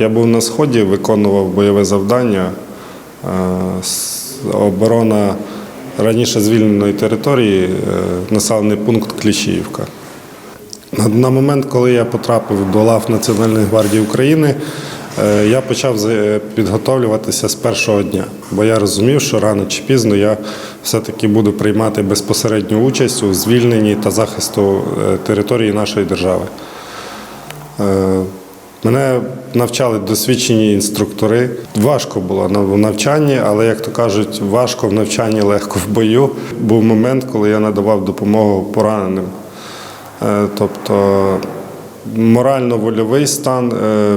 Я був на сході, виконував бойове завдання. е, Оборона раніше звільненої території, е, населений пункт Кліщіївка. На, момент, коли я потрапив до лав Національної гвардії України, е, я почав підготовлюватися з першого дня, бо я розумів, що рано чи пізно я все-таки буду приймати безпосередню участь у звільненні та захисту території нашої держави. Мене навчали досвідчені інструктори. Важко було в навчанні, але як то кажуть, важко в навчанні, легко в бою. Був момент, коли я надавав допомогу пораненим. Е, Тобто морально-вольовий стан, е,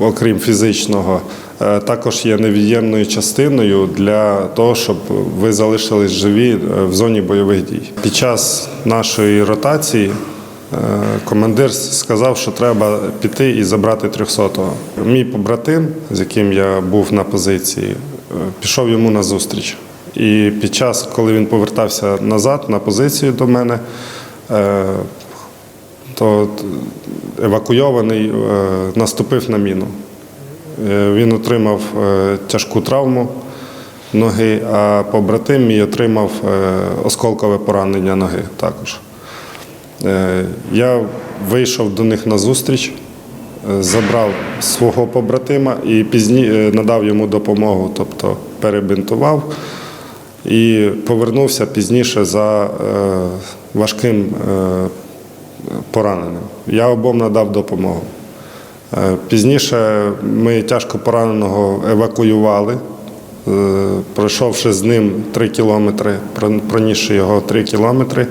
окрім фізичного, е, також є невід'ємною частиною для того, щоб ви залишились живі в зоні бойових дій. Під час нашої ротації командир сказав, що треба піти і забрати 300-го. Мій побратим, з яким я був на позиції, е, пішов йому на зустріч. І під час, коли він повертався назад на позицію до мене, е, то евакуйований е, наступив на міну. Е, Він отримав е, тяжку травму ноги, а побратим мій отримав е, осколкове поранення ноги також. Е, Я вийшов до них на зустріч, е, забрав свого побратима і пізні е, надав йому допомогу, тобто перебинтував і повернувся пізніше за е, важким пораненим. Я обом надав допомогу. Пізніше ми тяжко пораненого евакуювали, пройшовши з ним 3 кілометри, пронісши його 3 кілометри,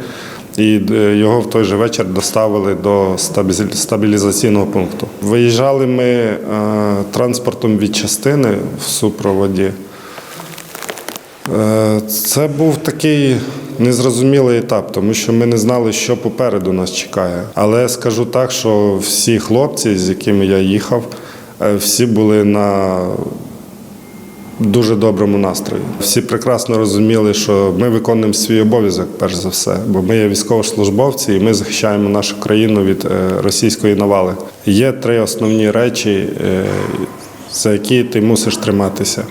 і е, його в той же вечір доставили до стабілізаційного пункту. Виїжджали ми е, транспортом від частини в супроводі. Е, Це був такий незрозумілий етап, тому що ми не знали, що попереду нас чекає. Але скажу так, що всі хлопці, з якими я їхав, всі були на дуже доброму настрої. Всі прекрасно розуміли, що ми виконуємо свій обов'язок, перш за все, бо ми є військовослужбовці і ми захищаємо нашу країну від е, російської навали. Є три основні речі, е, за які ти мусиш триматися.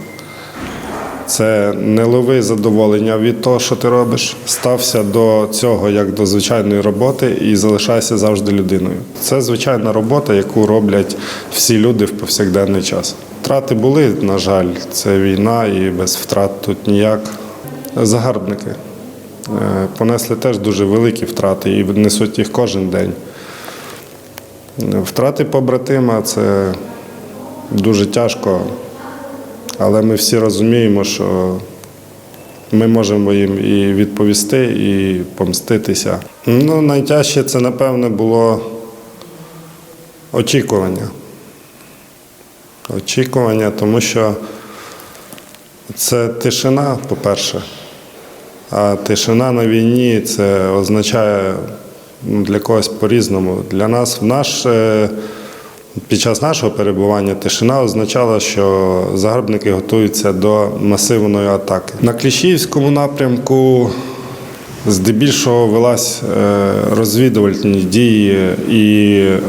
Це не лови задоволення від того, що ти робиш. Стався до цього як до звичайної роботи і залишайся завжди людиною. Це звичайна робота, яку роблять всі люди в повсякденний час. Втрати були, на жаль, це війна, і без втрат тут ніяк. Загарбники е, понесли теж дуже великі втрати і несуть їх кожен день. Втрати побратима це дуже тяжко. Але ми всі розуміємо, що ми можемо їм і відповісти, і помститися. Ну, найтяжче це, напевне, було очікування. Очікування, тому що це тишина, по-перше. А тишина на війні це означає ну, для когось по-різному. Для нас в наш. е, під час нашого перебування тишина означала, що загарбники готуються до масивної атаки. На Кліщівському напрямку здебільшого велась е, розвідувальні дії і е,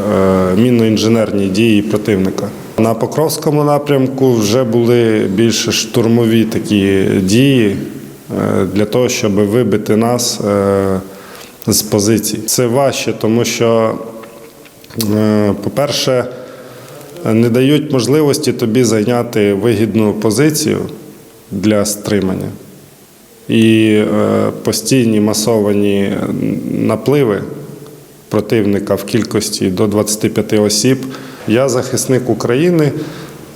мінно-інженерні дії противника. На Покровському напрямку вже були більш штурмові такі дії е, для того, щоб вибити нас е, з позицій. Це важче, тому що Е, По-перше, не дають можливості тобі зайняти вигідну позицію для стримання. І постійні масовані напливи противника в кількості до 25 осіб. Я захисник України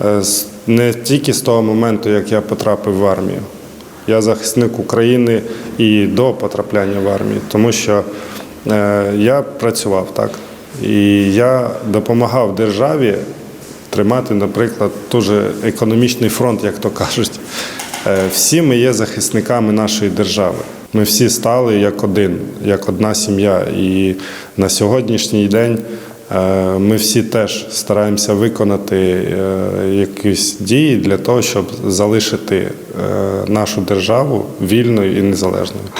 е, не тільки з того моменту, як я потрапив в армію. Я захисник України і до потрапляння в армію, тому що е, я працював так. І я допомагав державі тримати, наприклад, дуже економічний фронт, як то кажуть. Е, Всі ми є захисниками нашої держави. Ми всі стали як один, як одна сім'я. І на сьогоднішній день ми всі теж стараємося виконати е, якісь дії для того, щоб залишити е, нашу державу вільною і незалежною.